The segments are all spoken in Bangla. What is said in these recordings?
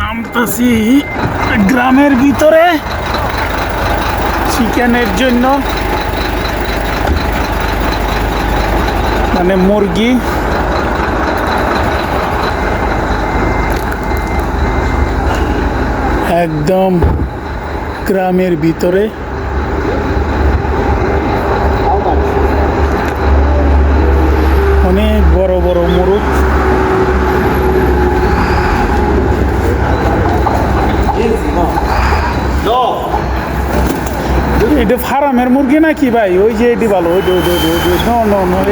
নামতেছি গ্রামের ভিতরে। চিকেনের জন্য। মানে মুরগি। একদম গ্রামের ভিতরে অনেক বড় বড় মুরগ এটা ফার্মের মুরগি নাকি ভাই? ওই যে এটি ভালো ওই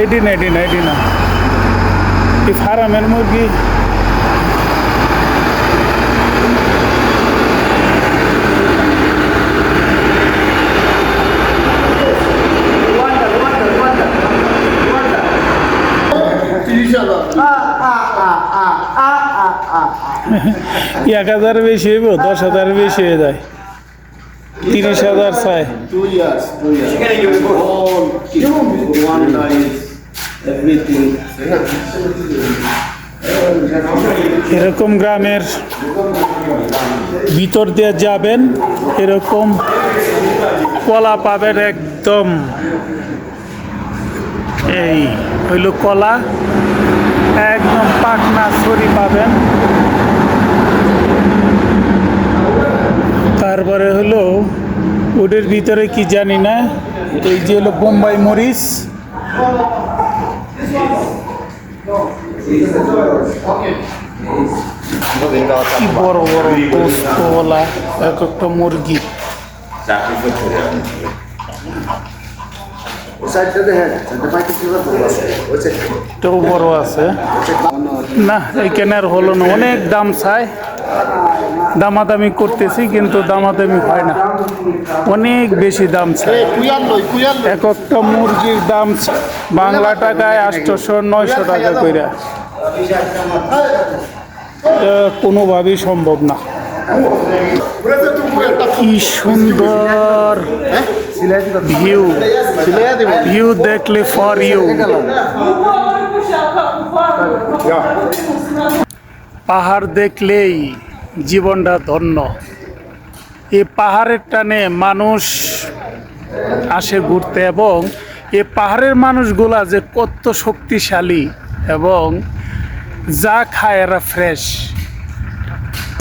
এটি না এটি না এটি না। এই ফার্মের মুরগি। এক হাজার বেশি হইব দশ হাজার বেশি হয়ে যায়। তিরিশ হাজার চাই. এরকম গ্রামের ভিতর দিয়ে যাবেন এরকম কলা পাবেন একদম। এই হইল কলা একদম পাকনা ছড়ি পাবেন তারপরে হলো ওদের ভিতরে কি জানি না এই যে হলো বোম্বাই মরিচ। কি বড় বড় এক একটা মুরগি। এটাও বড় আছে। না এইখানে আর হলো না অনেক দাম চাই। দামাদামি করতেছি কিন্তু দামাদামি হয় না। অনেক বেশি দাম kuyallo. এক একটা মুরগির দাম বাংলা টাকায় আটশোশো নয়শো টাকা করে কোনোভাবেই সম্ভব না। কি সুন্দর ভিউ। ভিউ দেখলে ফর ইউ পাহাড় দেখলেই জীবনটা ধন্য। এই পাহাড়ের টানে মানুষ আসে ঘুরতে এবং এই পাহাড়ের মানুষগুলা যে কত শক্তিশালী এবং যা খায় এরা ফ্রেশ।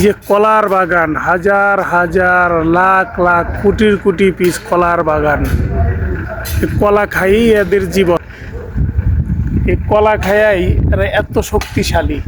যে কলার বাগান, হাজার হাজার, লাখ লাখ, কোটির কোটি পিস কলার বাগান। কলা খাইয়েই এদের জীবন। এই কলা খায়াই এরা এত শক্তিশালী।